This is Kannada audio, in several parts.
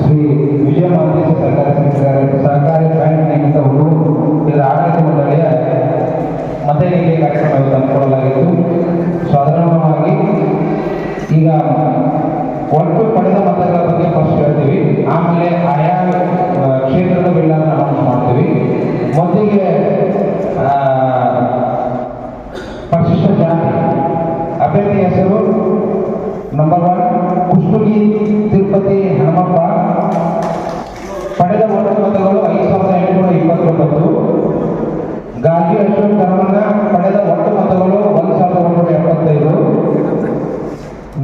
ಶ್ರೀ ವಿಜಯ ಮಾಂತೇಶ ಸರ್ಕಾರಿ ಸಹಕಾರಿ ಸಹಕಾರಿ ಬ್ಯಾಂಕ್ ನಿಯಮಿತವರು ಇದರ ಆಡಳಿತ ಮಂಡಳಿಯ ಮತ ಎಣಿಕೆ ಕಾರ್ಯಕ್ರಮವನ್ನು ಹಮ್ಮಿಕೊಳ್ಳಲಾಗಿತ್ತು. ಸಾಧಾರಣವಾಗಿ ಈಗ ಒಟ್ಟು ಪಡೆದ ಮತಗಳ ಬಗ್ಗೆ ಫಸ್ಟ್ ಹೇಳ್ತೀವಿ. ಆಮೇಲೆ ಆಯಾ ಕ್ಷೇತ್ರದ ಬಿಲ್ಲನ್ನು ಅನೌನ್ಸ್ ಮಾಡ್ತೀವಿ. ಮೊದಲಿಗೆ ಪರಿಶಿಷ್ಟ ಜಾತಿ. ಅಭ್ಯರ್ಥಿ ಹೆಸರು ನಂಬರ್ ಒನ್ ಮತಗಳು ಐದು ಸಾವಿರದ ಎಂಟುನೂರ ಇಪ್ಪತ್ತೊಂಬತ್ತು. ಗಾಂಧಿ ಅಶೋಕ್ ಧರ್ಮಣ್ಣ ಪಡೆದ ಒಟ್ಟು ಮತಗಳು ಒಂದು ಸಾವಿರದ ಒಂಬೈನೂರ ಎಪ್ಪತ್ತೈದು.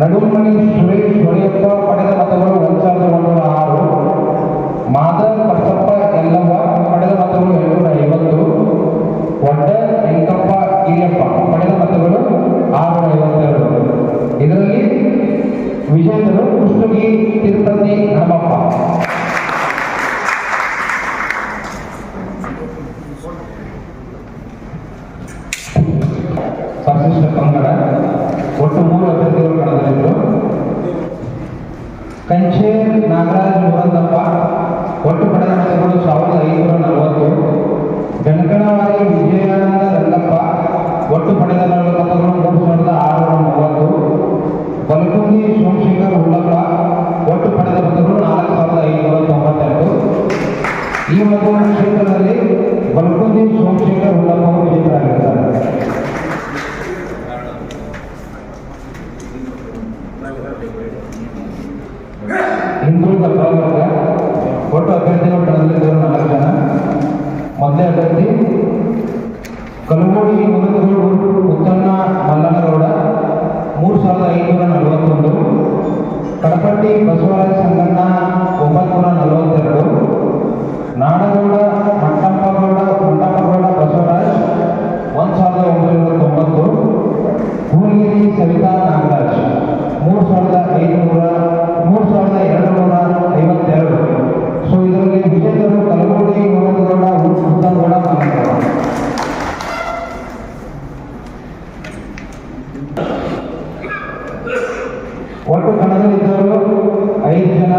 ನಡುಮಣಿ ಸುರೇಶ್ ಹೊಳೆಯಪ್ಪ ಪಡೆದ ಮತಗಳು ಒಂದು ಸಾವಿರದ ಒಂಬೈನೂರ ಆರು. ಮಾದರ್ ಬಸಪ್ಪ ಯಲ್ಲವ್ವ ಪಡೆದ ಮತಗಳು ಎಂಟುನೂರ ಐವತ್ತು. ಒಡ್ಡ ವೆಂಕಪ್ಪ ಗಿರಿಯಪ್ಪ ಪಡೆದ ಮತಗಳು ಆರುನೂರ ಐವತ್ತೆರಡು. ಇದರಲ್ಲಿ ವಿಜೇತರು ಕುಷ್ಟಗಿ ತಿರುಪತಿ ಹನುಮಪ್ಪ. ಪರಿಶಿಷ್ಟ ಪಂಗಡ ಒಟ್ಟು ಮೂರು ಅಭ್ಯರ್ಥಿಗಳು ಕಣದಲ್ಲಿದ್ದರು ಕಂಚೆ ನಾಗರಾಜ್ ಮುರಂದಪ್ಪ ಒಟ್ಟು ಪಡೆದ ಸಾವಿರದ ಐನೂರ ನಲವತ್ತು. ಬೆನಕನವಾರಿ ವಿಜಯಾನಂದ, ರಂಗಪ್ಪ. ಒಟ್ಟು ಪಡೆದ ಮತಗಳು ಮೂರು ಸಾವಿರದ ಆರುನೂರ ಮೂವತ್ತು. ಬಲಗುಂದಿ ಸೋಮಶೇಖರ್ ಉಳ್ಳಪ್ಪ ಒಟ್ಟು ಪಡೆದ ಮತಗಳು ನಾಲ್ಕು ಸಾವಿರದ ಐನೂರ ತೊಂಬತ್ತೆರಡು ಈ ಮತಗಳ ಕ್ಷೇತ್ರದಲ್ಲಿ ಬಲಗುಂದಿ ಸೋಮಶೇಖರ್ ಅವರು ವಿಜೇತರಾಗಿದ್ದಾರೆ. ಹಿಂದುಳಿದ ಪ್ರವರ್ಗ ಒಟ್ಟು ಅಭ್ಯರ್ಥಿಗಳು ಕಣದಲ್ಲಿದ್ದರು ನಾಲ್ಕು ಜನ ಮೊದಲೇ ಅಭ್ಯರ್ಥಿ ಕಲಗೋಡಿ ಮುರುಗಗೌಡು ಉತ್ತಣ್ಣ ಮಲ್ಲನಗೌಡ ಮೂರು ಸಾವಿರದ ಐನೂರ ನಲವತ್ತೊಂದು ಕಡಪಟ್ಟಿ ಬಸವರಾಜ ಒಟ್ಟು ಕಣದಲ್ಲಿದ್ದವರು ಐದು ಜನ.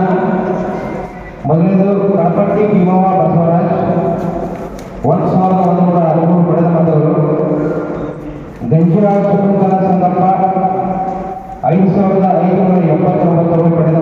ಮೊದಲನೇದು ಕಣಪಟ್ಟಿ ಭೀಮವ್ವ ಬಸವರಾಜ್. ಒಂದು ಸಾವಿರದ ಒಂದು ನೂರ ಹದಿಮೂರು ಪಡೆದ ಮತಗಳು. ಗಂಜಿರಾಜ್ ಶಕುಂತಲ ಸಂಗಪ್ಪ ಐದು ಸಾವಿರದ ಐದುನೂರ ಎಪ್ಪತ್ತೊಂಬತ್ತರು ಪಡೆದ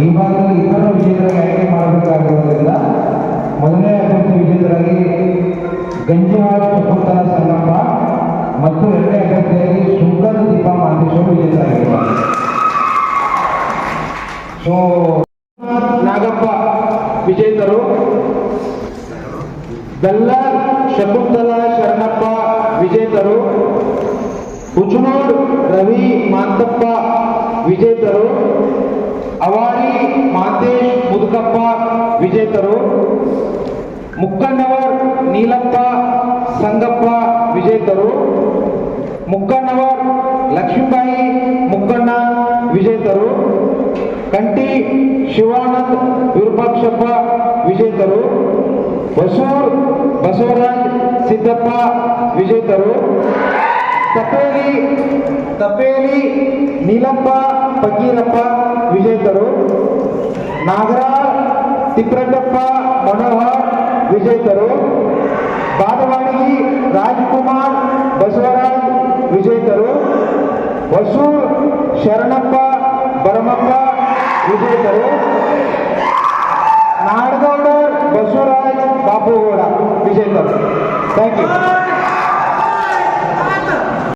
ಈ ಭಾಗದಲ್ಲಿ ಇಬ್ಬರು ವಿಜೇತರಾಗಿ ಆಯ್ಕೆ ಮಾಡಬೇಕಾಗಿರುವುದರಿಂದ ಮೊದಲನೇ ಅಭ್ಯರ್ಥಿ ವಿಜೇತರಾಗಿ ಗಂಜಿಹಾಳ ಶಕುಂತಲ ಸಂಗಪ್ಪ ಮತ್ತು ಎರಡನೇ ಅಭ್ಯರ್ಥಿಯಾಗಿ ಸುಂಕಲ್ ದೀಪ ಮಾಂತೇಶ್ ಅವರು ವಿಜೇತರಾಗಿದ್ದಾರೆ ಸೊ ನಾಗಪ್ಪ ವಿಜೇತರು ಬೆಲ್ಲ ಶಕುಂತಲ ಶರಣಪ್ಪ ವಿಜೇತರು ಉಚುನೂರ್ ರವಿ ಮಾಂತಪ್ಪ ವಿಜೇತರು ಅವಾರಿ ಮಾಂತೇಶ್ ಮುದುಕಪ್ಪ, ವಿಜೇತರು, ಮುಕ್ಕಣ್ಣವರ್, ನೀಲಪ್ಪ, ಸಂಗಪ್ಪ, ವಿಜೇತರು, ಮುಕ್ಕಣ್ಣವರ್, ಲಕ್ಷ್ಮೀಬಾಯಿ, ಮುಕ್ಕಣ್ಣ, ವಿಜೇತರು ಕಂಟಿ ಶಿವಾನಂದ್, ವಿರೂಪಾಕ್ಷಪ್ಪ, ವಿಜೇತರು ಹೊಸೂರ್ ಬಸವರಾಜ್, ಸಿದ್ದಪ್ಪ, ವಿಜೇತರು, ತಪೇಲಿ ತಪೇಲಿ, ನೀಲಪ್ಪ ಫಕೀರಪ್ಪ ವಿಜೇತರು. ನಾಗರಾಜ್ ತಿಪ್ರಟಪ್ಪ ಮನೋಹರ್ ವಿಜೇತರು. ಬಾದವಾಡಿ ರಾಜ್ಕುಮಾರ್ ಬಸವರಾಜ್ ವಿಜೇತರು. ಹೊಸೂರ್ ಶರಣಪ್ಪ ಬರಮಪ್ಪ ವಿಜೇತರು.